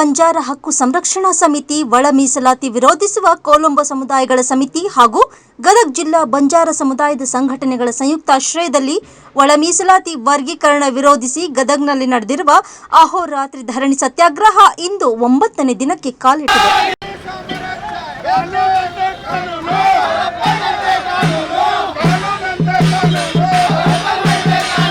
ಬಂಜಾರ ಹಕ್ಕು ಸಂರಕ್ಷಣಾ ಸಮಿತಿ, ಒಳ ಮೀಸಲಾತಿ ವಿರೋಧಿಸುವ ಕೊಲಂಬೋ ಸಮುದಾಯಗಳ ಸಮಿತಿ ಹಾಗೂ ಗದಗ ಜಿಲ್ಲಾ ಬಂಜಾರ ಸಮುದಾಯದ ಸಂಘಟನೆಗಳ ಸಂಯುಕ್ತಾಶ್ರಯದಲ್ಲಿ ಒಳ ಮೀಸಲಾತಿ ವರ್ಗೀಕರಣ ವಿರೋಧಿಸಿ ಗದಗ್ನಲ್ಲಿ ನಡೆದಿರುವ ಅಹೋರಾತ್ರಿ ಧರಣಿ ಸತ್ಯಾಗ್ರಹ ಇಂದು ಒಂಬತ್ತನೇ ದಿನಕ್ಕೆ ಕಾಲಿಟ್ಟಿದೆ.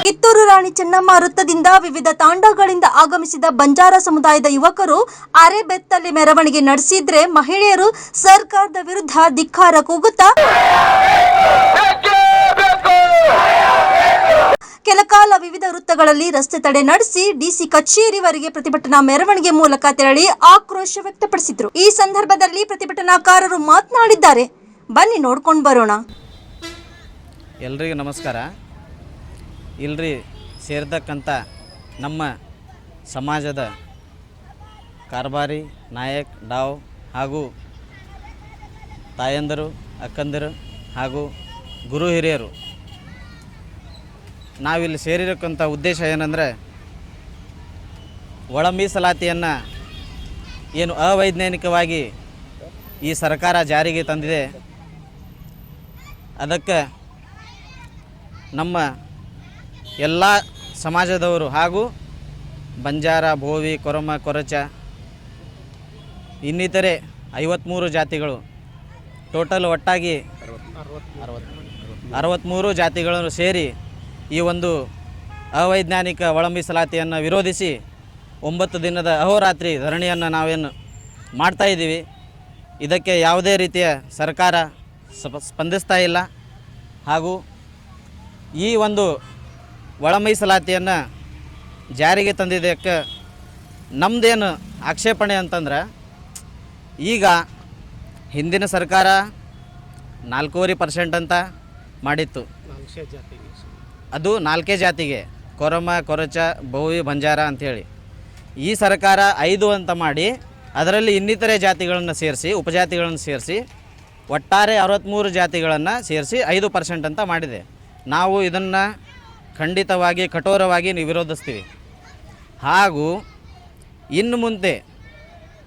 ಕಿತ್ತೂರು ರಾಣಿ ಚೆನ್ನಮ್ಮ ವೃತ್ತದಿಂದ ವಿವಿಧ ತಾಂಡಗಳಿಂದ ಆಗಮಿಸಿದ ಬಂಜಾರ ಸಮುದಾಯದ ಯುವಕರು ಅರೆಬೆತ್ತಲ್ಲಿ ಮೆರವಣಿಗೆ ನಡೆಸಿದ್ರೆ ಮಹಿಳೆಯರು ಸರ್ಕಾರದ ವಿರುದ್ಧ ಧಿಕ್ಕಾರ ಕೂಗುತ್ತಾ? ಕೆಲಕಾಲ ವಿವಿಧ ವೃತ್ತಗಳಲ್ಲಿ ರಸ್ತೆ ತಡೆ ನಡೆಸಿ ಡಿಸಿ ಕಚೇರಿವರೆಗೆ ಪ್ರತಿಭಟನಾ ಮೆರವಣಿಗೆ ಮೂಲಕ ತೆರಳಿ ಆಕ್ರೋಶ ವ್ಯಕ್ತಪಡಿಸಿದ್ರು. ಈ ಸಂದರ್ಭದಲ್ಲಿ ಪ್ರತಿಭಟನಾಕಾರರು ಮಾತನಾಡಿದ್ದಾರೆ. ಬನ್ನಿ ನೋಡ್ಕೊಂಡು ಬರೋಣ. ಎಲ್ರಿಗೂ ನಮಸ್ಕಾರ. ಇಲ್ರಿ ಸೇರ್ತಕ್ಕಂಥ ನಮ್ಮ ಸಮಾಜದ ಕಾರ್ಬಾರಿ ನಾಯಕ್ ಡಾವ್ ಹಾಗೂ ತಾಯಂದರು, ಅಕ್ಕಂದರು ಹಾಗೂ ಗುರು ಹಿರಿಯರು. ನಾವಿಲ್ಲಿ ಸೇರಿರಕ್ಕಂಥ ಉದ್ದೇಶ ಏನಂದರೆ ಒಳ ಮೀಸಲಾತಿಯನ್ನು ಏನು ಅವೈಜ್ಞಾನಿಕವಾಗಿ ಈ ಸರ್ಕಾರ ಜಾರಿಗೆ ತಂದಿದೆ. ಅದಕ್ಕೆ ನಮ್ಮ ಎಲ್ಲ ಸಮಾಜದವರು ಹಾಗೂ ಬಂಜಾರ, ಭೋವಿ, ಕೊರಮ, ಕೊರಚ, ಇನ್ನಿತರೆ ಐವತ್ತ್ಮೂರು ಜಾತಿಗಳು. ಟೋಟಲ್ ಒಟ್ಟಾಗಿ ಅರವತ್ತ್ಮೂರು ಜಾತಿಗಳನ್ನು ಸೇರಿ ಈ ಒಂದು ಅವೈಜ್ಞಾನಿಕ ಒಳಂಬಿಸಲಾತಿಯನ್ನು ವಿರೋಧಿಸಿ ಒಂಬತ್ತು ದಿನದ ಅಹೋರಾತ್ರಿ ಧರಣಿಯನ್ನು ನಾವೇನು ಮಾಡ್ತಾ ಇದ್ದೀವಿ. ಇದಕ್ಕೆ ಯಾವುದೇ ರೀತಿಯ ಸರ್ಕಾರ ಸ್ಪ, ಸ್ಪಂದಿಸ್ತಾ ಇಲ್ಲ. ಹಾಗೂ ಈ ಒಂದು ಒಳ ಮೀಸಲಾತಿಯನ್ನು ಜಾರಿಗೆ ತಂದಿದ್ದಕ್ಕೆ ನಮ್ಮದೇನು ಆಕ್ಷೇಪಣೆ ಅಂತಂದ್ರೆ, ಈಗ ಹಿಂದಿನ ಸರ್ಕಾರ ನಾಲ್ಕೂವರೆ ಪರ್ಸೆಂಟ್ ಅಂತ ಮಾಡಿತ್ತು. ಅದು ನಾಲ್ಕೇ ಜಾತಿಗೆ, ಕೊರಮ, ಕೊರಚ, ಬಹುವಿ, ಬಂಜಾರ ಅಂಥೇಳಿ. ಈ ಸರ್ಕಾರ ಐದು ಅಂತ ಮಾಡಿ ಅದರಲ್ಲಿ ಇನ್ನಿತರೆ ಜಾತಿಗಳನ್ನು ಸೇರಿಸಿ, ಉಪಜಾತಿಗಳನ್ನು ಸೇರಿಸಿ, ಒಟ್ಟಾರೆ ಅರವತ್ತ್ಮೂರು ಜಾತಿಗಳನ್ನು ಸೇರಿಸಿ ಐದು ಪರ್ಸೆಂಟ್ ಅಂತ ಮಾಡಿದೆ. ನಾವು ಇದನ್ನು ಖಂಡಿತವಾಗಿ ಕಠೋರವಾಗಿ ವಿರೋಧಿಸ್ತೀವಿ. ಹಾಗೂ ಇನ್ನು ಮುಂದೆ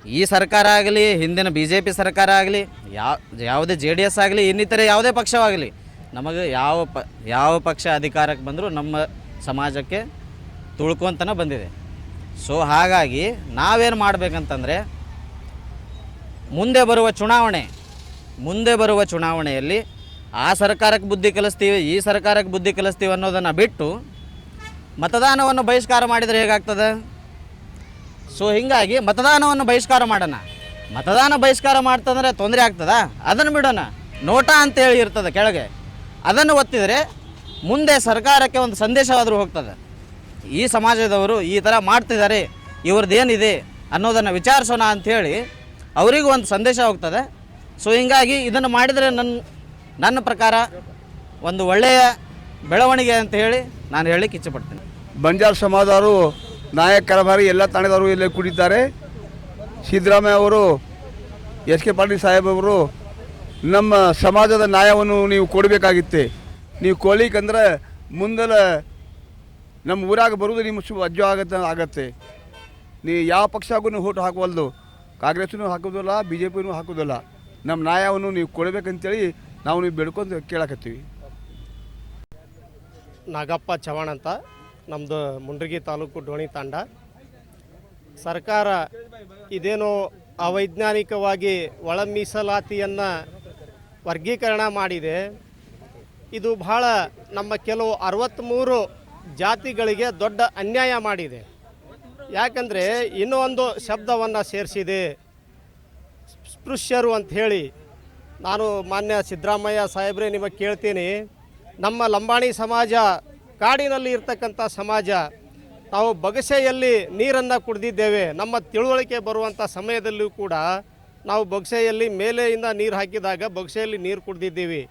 ಈ ಸರ್ಕಾರ ಆಗಲಿ, ಹಿಂದಿನ ಬಿ ಜೆ ಪಿ ಸರ್ಕಾರ ಆಗಲಿ ಯಾವ ಯಾವುದೇ ಜೆ ಡಿ ಎಸ್ ಆಗಲಿ, ಇನ್ನಿತರ ಯಾವುದೇ ಪಕ್ಷವಾಗಲಿ, ನಮಗೆ ಯಾವ ಪ, ಯಾವ ಪಕ್ಷ ಅಧಿಕಾರಕ್ಕೆ ಬಂದರೂ ನಮ್ಮ ಸಮಾಜಕ್ಕೆ ತುಳ್ಕೊಂತನ ಬಂದಿದೆ. ಸೊ, ಹಾಗಾಗಿ ನಾವೇನು ಮಾಡಬೇಕಂತಂದರೆ, ಮುಂದೆ ಬರುವ ಚುನಾವಣೆ, ಮುಂದೆ ಬರುವ ಚುನಾವಣೆಯಲ್ಲಿ ಆ ಸರ್ಕಾರಕ್ಕೆ ಬುದ್ಧಿ ಕಲಿಸ್ತೀವಿ, ಈ ಸರ್ಕಾರಕ್ಕೆ ಬುದ್ಧಿ ಕಲಿಸ್ತೀವಿ ಅನ್ನೋದನ್ನು ಬಿಟ್ಟು ಮತದಾನವನ್ನು ಬಹಿಷ್ಕಾರ ಮಾಡಿದರೆ ಹೇಗಾಗ್ತದೆ? ಸೊ ಹೀಗಾಗಿ ಮತದಾನವನ್ನು ಬಹಿಷ್ಕಾರ ಮಾಡೋಣ. ಮತದಾನ ಬಹಿಷ್ಕಾರ ಮಾಡ್ತಂದ್ರೆ ತೊಂದರೆ ಆಗ್ತದ? ಅದನ್ನು ಬಿಡೋಣ. ನೋಟಾ ಅಂತೇಳಿ ಇರ್ತದೆ ಕೆಳಗೆ. ಅದನ್ನು ಒತ್ತಿದರೆ ಮುಂದೆ ಸರ್ಕಾರಕ್ಕೆ ಒಂದು ಸಂದೇಶವಾದರೂ ಹೋಗ್ತದೆ. ಈ ಸಮಾಜದವರು ಈ ಥರ ಮಾಡ್ತಿದ್ದಾರೆ, ಇವ್ರದ್ದೇನಿದೆ ಅನ್ನೋದನ್ನು ವಿಚಾರಿಸೋಣ ಅಂಥೇಳಿ ಅವರಿಗೂ ಒಂದು ಸಂದೇಶ ಹೋಗ್ತದೆ. ಸೊ ಹೀಗಾಗಿ ಇದನ್ನು ಮಾಡಿದರೆ ನನ್ನ ನನ್ನ ಪ್ರಕಾರ ಒಂದು ಒಳ್ಳೆಯ ಬೆಳವಣಿಗೆ ಅಂತ ಹೇಳಿ ನಾನು ಹೇಳಲಿಕ್ಕೆ ಇಚ್ಛಪಡ್ತೇನೆ. ಬಂಜಾರ ಸಮಾಜದವರು ನಾಯಕ ಬಾರಿ ಎಲ್ಲ ತಾಣದವರು ಇಲ್ಲಿ ಕೂಡಿದ್ದಾರೆ. ಸಿದ್ದರಾಮಯ್ಯ ಅವರು, ಎಸ್ ಕೆ ಪಾಟೀಲ್ ಸಾಹೇಬವರು ನಮ್ಮ ಸಮಾಜದ ನ್ಯಾಯವನ್ನು ನೀವು ಕೊಡಬೇಕಾಗಿತ್ತೆ. ನೀವು ಕೊಲಿಕಂದ್ರೆ ಮುಂದಲ ನಮ್ಮ ಊರಾಗ ಬರುವುದು ನಿಮ್ಮ ಶುಭ ಅಜ್ಜು ಆಗತ್ತೆ ಆಗತ್ತೆ. ನೀ ಯಾವ ಪಕ್ಷಕ್ಕೂ ಹಾಕುವಲ್ದು ಹಾಕವಲ್ದು ಕಾಂಗ್ರೆಸ್ನೂ ಹಾಕೋದಿಲ್ಲ ಬಿ ಜೆ ಪಿನೂ ಹಾಕೋದಿಲ್ಲ ನಮ್ಮ ನ್ಯಾಯವನ್ನು ನೀವು ಕೊಡಬೇಕಂತೇಳಿ ನಾವು ನೀವು ಬೇಡ್ಕೊಂಡು ಕೇಳಕತ್ತೀವಿ. ನಾಗಪ್ಪ ಚವಾಣ್ ಅಂತ. ನಮ್ಮದು ಮುಂಡ್ರಿಗಿ ತಾಲೂಕು ಡೋಣಿ ತಾಂಡ. ಸರ್ಕಾರ ಇದೇನೋ ಅವೈಜ್ಞಾನಿಕವಾಗಿ ಒಳ ಮೀಸಲಾತಿಯನ್ನು ವರ್ಗೀಕರಣ ಮಾಡಿದೆ. ಇದು ಬಹಳ ನಮ್ಮ ಕೆಲವು ಅರವತ್ತ್ಮೂರು ಜಾತಿಗಳಿಗೆ ದೊಡ್ಡ ಅನ್ಯಾಯ ಮಾಡಿದೆ. ಯಾಕಂದರೆ ಇನ್ನೂ ಒಂದು ಶಬ್ದವನ್ನು ಸೇರಿಸಿದೆ. ಸ್ಪೃಶ್ಯರು ಅಂತ ಹೇಳಿ ನಾನು ಮಾನ್ಯ ಸಿದ್ದರಾಮಯ್ಯ ಸಾಹೇಬ್ರೆ ನಿಮಗೆ ಕೇಳ್ತೀನಿ. ನಮ್ಮ ಲಂಬಾಣಿ ಸಮಾಜ ಕಾಡಿನಲ್ಲಿ ಇರ್ತಕ್ಕಂಥ ಸಮಾಜ, ನಾವು ಬಗಸೆಯಲ್ಲಿ ನೀರನ್ನು ಕುಡಿದಿದ್ದೇವೆ. ನಮ್ಮ ತಿಳುವಳಿಕೆ ಬರುವಂಥ ಸಮಯದಲ್ಲೂ ಕೂಡ ನಾವು ಬೊಗಸೆಯಲ್ಲಿ ಮೇಲೆಯಿಂದ ನೀರು ಹಾಕಿದಾಗ ಬೊಗಸೆಯಲ್ಲಿ ನೀರು ಕುಡಿದಿದ್ದೀವಿ.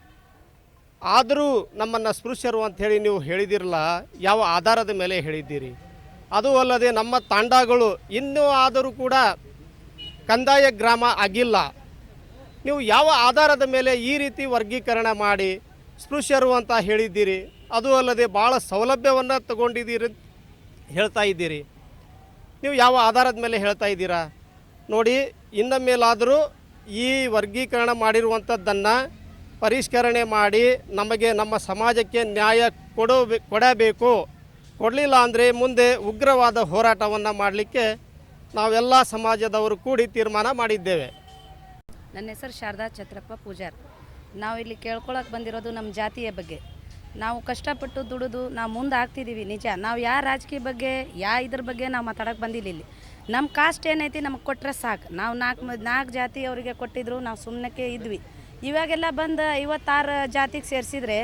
ಆದರೂ ನಮ್ಮನ್ನು ಸ್ಪೃಶ್ಯರು ಅಂತ ಹೇಳಿ ನೀವು ಹೇಳಿದಿರಲ್ಲ, ಯಾವ ಆಧಾರದ ಮೇಲೆ ಹೇಳಿದ್ದೀರಿ? ಅದು ಅಲ್ಲದೆ ನಮ್ಮ ತಾಂಡಗಳು ಇನ್ನೂ ಆದರೂ ಕೂಡ ಕಂದಾಯ ಗ್ರಾಮ ಆಗಿಲ್ಲ. ನೀವು ಯಾವ ಆಧಾರದ ಮೇಲೆ ಈ ರೀತಿ ವರ್ಗೀಕರಣ ಮಾಡಿ ಸ್ಪೃಶ್ಯರು ಅಂತ ಹೇಳಿದ್ದೀರಿ? ಅದು ಅಲ್ಲದೆ ಭಾಳ ಸೌಲಭ್ಯವನ್ನು ತಗೊಂಡಿದ್ದೀರಿ ಹೇಳ್ತಾ ಇದ್ದೀರಿ. ನೀವು ಯಾವ ಆಧಾರದ ಮೇಲೆ ಹೇಳ್ತಾ ಇದ್ದೀರಾ? ನೋಡಿ, ಇನ್ನ ಮೇಲಾದರೂ ಈ ವರ್ಗೀಕರಣ ಮಾಡಿರುವಂಥದ್ದನ್ನು ಪರಿಷ್ಕರಣೆ ಮಾಡಿ ನಮಗೆ ನಮ್ಮ ಸಮಾಜಕ್ಕೆ ನ್ಯಾಯ ಕೊಡೋ ಕೊಡಬೇಕು. ಕೊಡಲಿಲ್ಲ ಅಂದರೆ ಮುಂದೆ ಉಗ್ರವಾದ ಹೋರಾಟವನ್ನು ಮಾಡಲಿಕ್ಕೆ ನಾವೆಲ್ಲ ಸಮಾಜದವರು ಕೂಡಿ ತೀರ್ಮಾನ ಮಾಡಿದ್ದೇವೆ. ನನ್ನ ಹೆಸರು ಶಾರದಾ ಛತ್ರಪ್ಪ ಪೂಜಾರ್. ನಾವು ಇಲ್ಲಿ ಕೇಳ್ಕೊಳಕ್ಕೆ ಬಂದಿರೋದು ನಮ್ಮ ಜಾತಿಯ ಬಗ್ಗೆ. ನಾವು ಕಷ್ಟಪಟ್ಟು ದುಡಿದು ನಾವು ಮುಂದೆ ಆಗ್ತಿದ್ದೀವಿ ನಿಜ. ನಾವು ಯಾವ ರಾಜಕೀಯ ಬಗ್ಗೆ, ಯಾ ಇದ್ರ ಬಗ್ಗೆ ನಾವು ಮಾತಾಡೋಕೆ ಬಂದಿಲ್ಲ ಇಲ್ಲಿ. ನಮ್ಮ ಕಾಸ್ಟ್ ಏನೈತಿ ನಮಗೆ ಕೊಟ್ಟರೆ ಸಾಕು. ನಾವು ನಾಲ್ಕು ನಾಲ್ಕು ಜಾತಿ ಅವರಿಗೆ ಕೊಟ್ಟಿದ್ರು ನಾವು ಸುಮ್ಮನಕ್ಕೆ ಇದ್ವಿ. ಇವಾಗೆಲ್ಲ ಬಂದು ಐವತ್ತಾರು ಜಾತಿಗೆ ಸೇರಿಸಿದ್ರೆ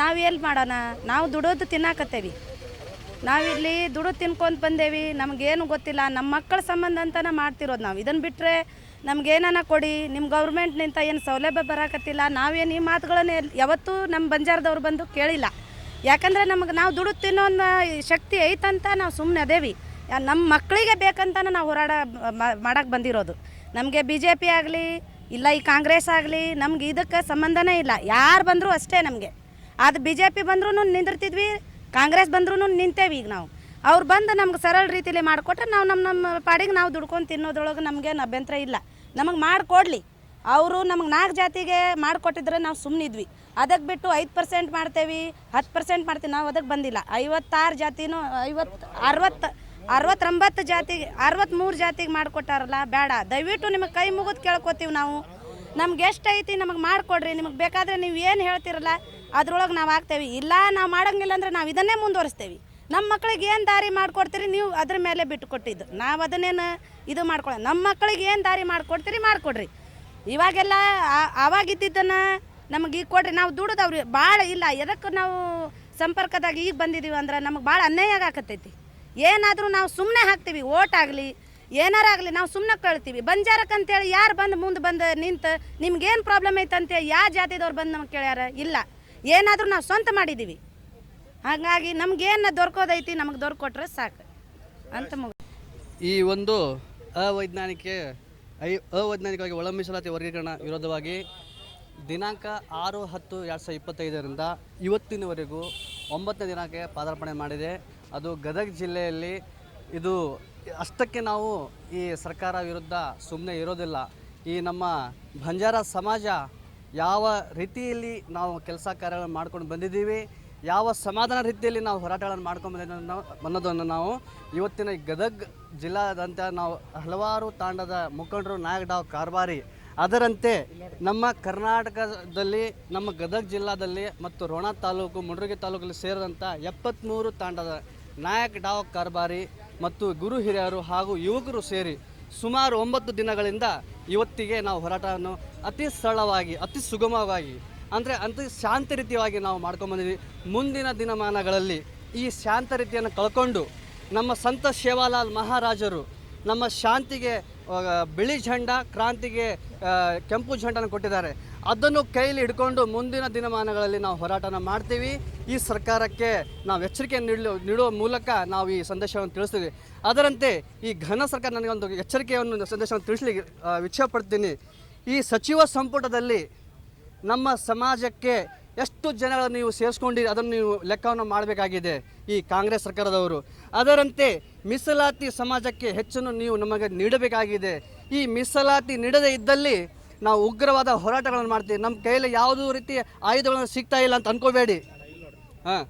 ನಾವು ಎಲ್ಲಿ ಮಾಡೋಣ? ನಾವು ದುಡೋದು ತಿನ್ನಾಕತ್ತೇವಿ. ನಾವಿಲ್ಲಿ ದುಡು ತಿನ್ಕೊಂಡು ಬಂದೇವಿ. ನಮಗೇನು ಗೊತ್ತಿಲ್ಲ. ನಮ್ಮ ಮಕ್ಕಳ ಸಂಬಂಧ ಅಂತನ ಮಾಡ್ತಿರೋದು ನಾವು. ಇದನ್ನು ಬಿಟ್ಟರೆ ನಮ್ಗೇನಾನ ಕೊಡಿ? ನಿಮ್ಮ ಗೌರ್ಮೆಂಟ್ನಿಂದ ಏನು ಸೌಲಭ್ಯ ಬರಾಕತ್ತಿಲ್ಲ. ನಾವೇನು ಈ ಮಾತುಗಳನ್ನ ಯಾವತ್ತೂ ನಮ್ಮ ಬಂಜಾರದವ್ರು ಬಂದು ಕೇಳಿಲ್ಲ. ಯಾಕಂದರೆ ನಮಗೆ ನಾವು ದುಡು ತಿನ್ನೋ ಶಕ್ತಿ ಐತಂತ ನಾವು ಸುಮ್ಮನೆ ಅದೇವಿ. ನಮ್ಮ ಮಕ್ಕಳಿಗೆ ಬೇಕಂತಾನೆ ನಾವು ಹೋರಾಟ ಮಾಡಕ್ಕೆ ಬಂದಿರೋದು. ನಮಗೆ ಬಿ ಜೆ ಪಿ ಆಗಲಿ, ಇಲ್ಲ ಈ ಕಾಂಗ್ರೆಸ್ ಆಗಲಿ, ನಮ್ಗೆ ಇದಕ್ಕೆ ಸಂಬಂಧನೇ ಇಲ್ಲ. ಯಾರು ಬಂದರೂ ಅಷ್ಟೇ ನಮಗೆ. ಅದು ಬಿ ಜೆ ಪಿ ಬಂದ್ರೂ ನಿಂದಿರ್ತಿದ್ವಿ. ಕಾಂಗ್ರೆಸ್ ಬಂದ್ರೂ ನಿಂತೇವಿ ಈಗ ನಾವು. ಅವ್ರು ಬಂದು ನಮ್ಗೆ ಸರಳ ರೀತಿಲಿ ಮಾಡಿಕೊಟ್ರೆ ನಾವು ನಮ್ಮ ನಮ್ಮ ಪಾಡಿಗೆ ನಾವು ದುಡ್ಕೊಂಡು ತಿನ್ನೋದ್ರೊಳಗೆ ನಮಗೇನು ಅಭ್ಯಂತರ ಇಲ್ಲ. ನಮಗೆ ಮಾಡಿಕೊಡ್ಲಿ. ಅವರು ನಮಗೆ ನಾಲ್ಕು ಜಾತಿಗೆ ಮಾಡಿಕೊಟ್ಟಿದ್ರೆ ನಾವು ಸುಮ್ಮನಿದ್ವಿ ಅದಕ್ಕೆ ಬಿಟ್ಟು ಐದು ಪರ್ಸೆಂಟ್ ಮಾಡ್ತೇವೆ, ಹತ್ತು ಪರ್ಸೆಂಟ್ ಮಾಡ್ತೀವಿ, ನಾವು ಅದಕ್ಕೆ ಬಂದಿಲ್ಲ. ಐವತ್ತಾರು ಜಾತಿನೂ ಐವತ್ತು, ಅರವತ್ತು, ಅರವತ್ತೊಂಬತ್ತು ಜಾತಿಗೆ ಅರವತ್ತ್ಮೂರು ಜಾತಿಗೆ ಮಾಡಿಕೊಟ್ಟಾರಲ್ಲ ಬೇಡ ದಯವಿಟ್ಟು ನಿಮಗೆ ಕೈ ಮುಗಿದು ಕೇಳ್ಕೊತೀವಿ ನಾವು. ನಮ್ಗೆ ಐತಿ ನಮಗೆ ಮಾಡಿಕೊಡ್ರಿ. ನಿಮಗೆ ಬೇಕಾದರೆ ನೀವು ಏನು ಹೇಳ್ತಿರಲ್ಲ ಅದ್ರೊಳಗೆ ನಾವು ಆಗ್ತೇವೆ. ಇಲ್ಲ, ನಾವು ಮಾಡೋಂಗಿಲ್ಲ ಅಂದರೆ ನಾವು ಇದನ್ನೇ ಮುಂದುವರಿಸ್ತೇವೆ. ನಮ್ಮ ಮಕ್ಳಿಗೆ ಏನು ದಾರಿ ಮಾಡಿಕೊಡ್ತೀರಿ ನೀವು ಅದ್ರ ಮೇಲೆ ಬಿಟ್ಟು ಕೊಟ್ಟಿದ್ದು ನಾವು ಅದನ್ನೇನು ಇದು ಮಾಡ್ಕೊಳ್ಳೋ ನಮ್ಮ ಮಕ್ಳಿಗೆ ಏನು ದಾರಿ ಮಾಡಿಕೊಡ್ತೀರಿ ಮಾಡಿಕೊಡ್ರಿ. ಇವಾಗೆಲ್ಲ ಆವಾಗಿದ್ದಿದ್ದನ್ನು ನಮಗೆ ಈಗ ಕೊಡ್ರಿ. ನಾವು ದುಡ್ದವ್ರಿ ಭಾಳ ಇಲ್ಲ ಎದಕ್ಕೆ ನಾವು ಸಂಪರ್ಕದಾಗ ಈಗ ಬಂದಿದ್ದೀವಿ ಅಂದ್ರೆ ನಮಗೆ ಭಾಳ ಅನ್ಯಾಯ ಆಗಾಕತ್ತೈತಿ. ಏನಾದರೂ ನಾವು ಸುಮ್ಮನೆ ಹಾಕ್ತೀವಿ, ಓಟ್ ಆಗಲಿ, ಏನಾರ ಆಗಲಿ ನಾವು ಸುಮ್ಮನೆ ಕಳ್ತೀವಿ. ಬಂಜಾರಕ್ಕೆ ಅಂತೇಳಿ ಯಾರು ಬಂದು ಮುಂದೆ ಬಂದು ನಿಂತು, ನಿಮ್ಗೇನು ಪ್ರಾಬ್ಲಮ್ ಐತೆ ಅಂತೇಳಿ ಯಾವ ಜಾತಿದವ್ರು ಬಂದು ನಮ್ಗೆ ಕೇಳ್ಯಾರ? ಇಲ್ಲ. ಏನಾದರೂ ನಾವು ಸ್ವಂತ ಮಾಡಿದ್ದೀವಿ. ಹಾಗಾಗಿ ನಮ್ಗೇನು ದೊರಕೋದೈತಿ, ನಮಗೆ ದೊರಕೊಟ್ರೆ ಸಾಕು. ಅಂತ ಮುಗ. ಈ ಒಂದು ಅವೈಜ್ಞಾನಿಕ, ಐ, ಅವೈಜ್ಞಾನಿಕವಾಗಿ ಒಳ ಮೀಸಲಾತಿ ವರ್ಗೀಕರಣ ವಿರೋಧವಾಗಿ ದಿನಾಂಕ ಆರು ಹತ್ತು ಎರಡು ಸಾವಿರದ ಇಪ್ಪತ್ತೈದರಿಂದ ಇವತ್ತಿನವರೆಗೂ ಒಂಬತ್ತನೇ ದಿನಕ್ಕೆ ಪಾದಾರ್ಪಣೆ ಮಾಡಿದೆ. ಅದು ಗದಗ ಜಿಲ್ಲೆಯಲ್ಲಿ ಇದು ಅಷ್ಟಕ್ಕೆ ನಾವು ಈ ಸರ್ಕಾರ ವಿರುದ್ಧ ಸುಮ್ಮನೆ ಇರೋದಿಲ್ಲ. ಈ ನಮ್ಮ ಬಂಜಾರ ಸಮಾಜ ಯಾವ ರೀತಿಯಲ್ಲಿ ನಾವು ಕೆಲಸ ಕಾರ್ಯಗಳನ್ನು ಮಾಡ್ಕೊಂಡು ಬಂದಿದ್ದೀವಿ, ಯಾವ ಸಮಾಧಾನ ರೀತಿಯಲ್ಲಿ ನಾವು ಹೋರಾಟಗಳನ್ನು ಮಾಡ್ಕೊಂಡು ಬಂದಿದ್ದನ್ನು ಅನ್ನೋ- ಅನ್ನೋದನ್ನು ನಾವು ಇವತ್ತಿನ ಗದಗ್ ಜಿಲ್ಲಾದಂತ ನಾವು ಹಲವಾರು ತಾಂಡದ ಮುಖಂಡರು, ನಾಯಕ ಡಾವ್ ಕಾರ್ಬಾರಿ ಅದರಂತೆ ನಮ್ಮ ಕರ್ನಾಟಕದಲ್ಲಿ, ನಮ್ಮ ಗದಗ ಜಿಲ್ಲಾದಲ್ಲಿ ಮತ್ತು ರೋಣ ತಾಲೂಕು, ಮುಂಡ್ರಗಿ ತಾಲೂಕಲ್ಲಿ ಸೇರಿದಂಥ ಎಪ್ಪತ್ತ್ಮೂರು ತಾಂಡದ ನಾಯಕ್ ಡಾವ್ ಕಾರ್ಬಾರಿ ಮತ್ತು ಗುರು ಹಿರಿಯರು ಹಾಗೂ ಯುವಕರು ಸೇರಿ ಸುಮಾರು ಒಂಬತ್ತು ದಿನಗಳಿಂದ ಇವತ್ತಿಗೆ ನಾವು ಹೋರಾಟವನ್ನು ಅತಿ ಸರಳವಾಗಿ, ಅತಿ ಸುಗಮವಾಗಿ, ಅಂದರೆ ಅತಿ ಶಾಂತ ರೀತಿಯಾಗಿ ನಾವು ಮಾಡ್ಕೊಂಬಂದಿದ್ವಿ ಮುಂದಿನ ದಿನಮಾನಗಳಲ್ಲಿ ಈ ಶಾಂತ ರೀತಿಯನ್ನು ಕಳ್ಕೊಂಡು ನಮ್ಮ ಸಂತ ಶೇವಾಲಾಲ್ ಮಹಾರಾಜರು ನಮ್ಮ ಶಾಂತಿಗೆ ಬಿಳಿ ಝಂಡ ಕ್ರಾಂತಿಗೆ ಕೆಂಪು ಝಂಡನ ಕೊಟ್ಟಿದ್ದಾರೆ. ಅದನ್ನು ಕೈಲಿ ಹಿಡ್ಕೊಂಡು ಮುಂದಿನ ದಿನಮಾನಗಳಲ್ಲಿ ನಾವು ಹೋರಾಟನ ಮಾಡ್ತೀವಿ. ಈ ಸರ್ಕಾರಕ್ಕೆ ನಾವು ಎಚ್ಚರಿಕೆ ನೀಡಲು, ನೀಡುವ ಮೂಲಕ ನಾವು ಈ ಸಂದೇಶವನ್ನು ತಿಳಿಸ್ತೀವಿ. ಅದರಂತೆ ಈ ಘನ ಸರ್ಕಾರ ನನಗೊಂದು ಎಚ್ಚರಿಕೆಯನ್ನು, ಸಂದೇಶವನ್ನು ತಿಳಿಸ್ಲಿಕ್ಕೆ ಇಚ್ಛೆ ಪಡ್ತೀನಿ ಈ ಸಚಿವ ಸಂಪುಟದಲ್ಲಿ ನಮ್ಮ ಸಮಾಜಕ್ಕೆ ಎಷ್ಟು ಜನಗಳನ್ನು ನೀವು ಸೇರಿಸ್ಕೊಂಡಿರಿ, ಅದನ್ನು ನೀವು ಲೆಕ್ಕವನ್ನು ಮಾಡಬೇಕಾಗಿದೆ ಈ ಕಾಂಗ್ರೆಸ್ ಸರ್ಕಾರದವರು. ಅದರಂತೆ ಮೀಸಲಾತಿ ಸಮಾಜಕ್ಕೆ ಹೆಚ್ಚನ್ನು ನೀವು ನಮಗೆ ನೀಡಬೇಕಾಗಿದೆ. ಈ ಮೀಸಲಾತಿ ನೀಡದೇ ಇದ್ದಲ್ಲಿ ನಾವು ಉಗ್ರವಾದ ಹೋರಾಟಗಳನ್ನು ಮಾಡ್ತೀವಿ. ನಮ್ಮ ಕೈಯಲ್ಲಿ ಯಾವುದೂ ರೀತಿ ಆಯುಧಗಳನ್ನು ಸಿಗ್ತಾ ಇಲ್ಲ ಅಂತ ಅನ್ಕೋಬೇಡಿ. ಹಾಂ.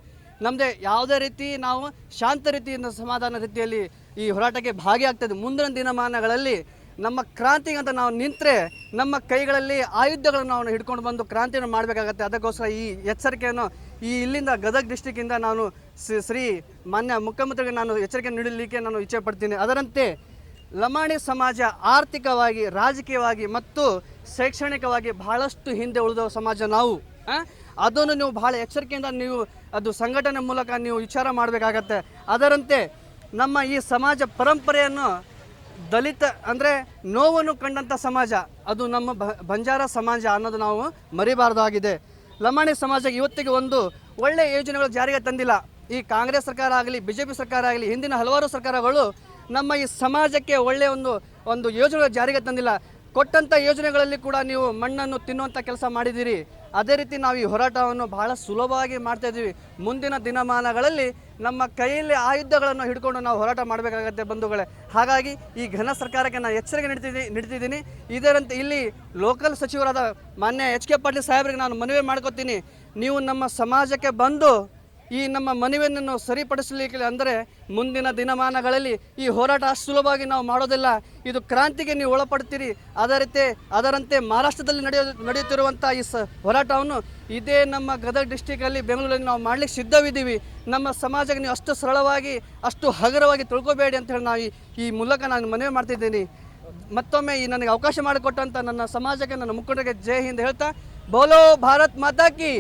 ನಮ್ಮದೇ ಯಾವುದೇ ರೀತಿ ನಾವು ಶಾಂತ ರೀತಿಯಿಂದ ಸಮಾಧಾನ ರೀತಿಯಲ್ಲಿ ಈ ಹೋರಾಟಕ್ಕೆ ಭಾಗಿಯಾಗ್ತದೆ. ಮುಂದಿನ ದಿನಮಾನಗಳಲ್ಲಿ ನಮ್ಮ ಕ್ರಾಂತಿಗೆ ಅಂತ ನಾವು ನಿಂತರೆ ನಮ್ಮ ಕೈಗಳಲ್ಲಿ ಆಯುಧಗಳನ್ನು ನಾವು ಹಿಡ್ಕೊಂಡು ಬಂದು ಕ್ರಾಂತಿಯನ್ನು ಮಾಡಬೇಕಾಗತ್ತೆ. ಅದಕ್ಕೋಸ್ಕರ ಈ ಎಚ್ಚರಿಕೆಯನ್ನು ಈ ಇಲ್ಲಿಂದ ಗದಗ ಡಿಸ್ಟಿಕ್ಕಿಂದ ನಾನು ಶ್ರೀ ಮಾನ್ಯ ಮುಖ್ಯಮಂತ್ರಿಗೆ ನಾನು ಎಚ್ಚರಿಕೆ ನೀಡಲಿಕ್ಕೆ ನಾನು ಇಚ್ಛೆ ಪಡ್ತೀನಿ ಅದರಂತೆ ಲಮಾಣಿ ಸಮಾಜ ಆರ್ಥಿಕವಾಗಿ, ರಾಜಕೀಯವಾಗಿ ಮತ್ತು ಶೈಕ್ಷಣಿಕವಾಗಿ ಬಹಳಷ್ಟು ಹಿಂದೆ ಉಳಿದ ಸಮಾಜ ನಾವು ಅದನ್ನು ನೀವು ಬಹಳ ಎಚ್ಚರಿಕೆಯಿಂದ ನೀವು ಅದು ಸಂಘಟನೆ ಮೂಲಕ ನೀವು ವಿಚಾರ ಮಾಡಬೇಕಾಗತ್ತೆ. ಅದರಂತೆ ನಮ್ಮ ಈ ಸಮಾಜ ಪರಂಪರೆಯನ್ನು ದಲಿತ ಅಂದರೆ ನೋವನ್ನು ಕಂಡಂಥ ಸಮಾಜ, ಅದು ನಮ್ಮ ಬಂಜಾರ ಸಮಾಜ ಅನ್ನೋದು ನಾವು ಮರಿಬಾರ್ದಾಗಿದೆ. ಲಮಾಣಿ ಸಮಾಜ ಇವತ್ತಿಗೆ ಒಂದು ಒಳ್ಳೆಯ ಯೋಜನೆಗಳು ಜಾರಿಗೆ ತಂದಿಲ್ಲ. ಈ ಕಾಂಗ್ರೆಸ್ ಸರ್ಕಾರ ಆಗಲಿ ಬಿ ಜೆ ಪಿ ಸರ್ಕಾರ ಆಗಲಿ, ಹಿಂದಿನ ಹಲವಾರು ಸರ್ಕಾರಗಳು ನಮ್ಮ ಈ ಸಮಾಜಕ್ಕೆ ಒಳ್ಳೆಯ ಒಂದು ಒಂದು ಯೋಜನೆಗಳು ಜಾರಿಗೆ ತಂದಿಲ್ಲ. ಕೊಟ್ಟಂಥ ಯೋಜನೆಗಳಲ್ಲಿ ಕೂಡ ನೀವು ಮಣ್ಣನ್ನು ತಿನ್ನುವಂಥ ಕೆಲಸ ಮಾಡಿದ್ದೀರಿ. ಅದೇ ರೀತಿ ನಾವು ಈ ಹೋರಾಟವನ್ನು ಬಹಳ ಸುಲಭವಾಗಿ ಮಾಡ್ತಾ ಇದ್ದೀವಿ. ಮುಂದಿನ ದಿನಮಾನಗಳಲ್ಲಿ ನಮ್ಮ ಕೈಯಲ್ಲಿ ಆಯುಧಗಳನ್ನು ಹಿಡ್ಕೊಂಡು ನಾವು ಹೋರಾಟ ಮಾಡಬೇಕಾಗತ್ತೆ ಬಂಧುಗಳೇ. ಹಾಗಾಗಿ ಈ ಘನ ಸರ್ಕಾರಕ್ಕೆ ನಾನು ಎಚ್ಚರಿಕೆ ನೀಡ್ತಿದ್ದೀನಿ ನೀಡ್ತಿದ್ದೀನಿ. ಇದರಂತೆ ಇಲ್ಲಿ ಲೋಕಲ್ ಸಚಿವರಾದ ಮಾನ್ಯ ಎಚ್ ಕೆ ಪಾಟೀಲ್ ಸಾಹೇಬ್ರಿಗೆ ನಾನು ಮನವಿ ಮಾಡ್ಕೋತೀನಿ. ನೀವು ನಮ್ಮ ಸಮಾಜಕ್ಕೆ ಬಂದು ಈ ನಮ್ಮ ಮನವಿಯನ್ನು ನಾವು ಸರಿಪಡಿಸಲಿಕ್ಕೆ ಅಂದರೆ ಮುಂದಿನ ದಿನಮಾನಗಳಲ್ಲಿ ಈ ಹೋರಾಟ ಅಷ್ಟು ಸುಲಭವಾಗಿ ನಾವು ಮಾಡೋದಿಲ್ಲ. ಇದು ಕ್ರಾಂತಿಗೆ ನೀವು ಒಳಪಡ್ತೀರಿ ಅದರಂತೆ ಅದರಂತೆ ಮಹಾರಾಷ್ಟ್ರದಲ್ಲಿ ನಡೆಯೋ, ನಡೆಯುತ್ತಿರುವಂಥ ಈ ಸ, ಹೋರಾಟವನ್ನು ಇದೇ ನಮ್ಮ ಗದಗ ಡಿಸ್ಟಿಕ್ಕಲ್ಲಿ ಬೆಂಗಳೂರಲ್ಲಿ ನಾವು ಮಾಡ್ಲಿಕ್ಕೆ ಸಿದ್ಧವಿದ್ದೀವಿ. ನಮ್ಮ ಸಮಾಜಕ್ಕೆ ನೀವು ಅಷ್ಟು ಸರಳವಾಗಿ, ಅಷ್ಟು ಹಗುರವಾಗಿ ತಿಳ್ಕೊಬೇಡಿ ಅಂತ ಹೇಳಿ ನಾವು ಈ- ಈ ಮೂಲಕ ನಾನು ಮನವಿ ಮಾಡ್ತಿದ್ದೀನಿ. ಮತ್ತೊಮ್ಮೆ ಈ ನನಗೆ ಅವಕಾಶ ಮಾಡಿಕೊಟ್ಟಂಥ ನನ್ನ ಸಮಾಜಕ್ಕೆ ನನ್ನ ಮುಖಂಡರಿಗೆ ಜಯ ಹಿಂದ್ ಹೇಳ್ತಾ बोलो भारत माता की।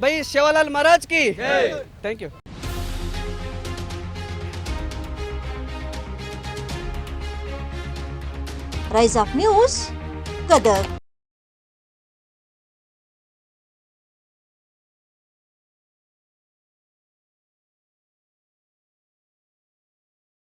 भाई सेवालाल महाराज की। Thank you rise of news कदर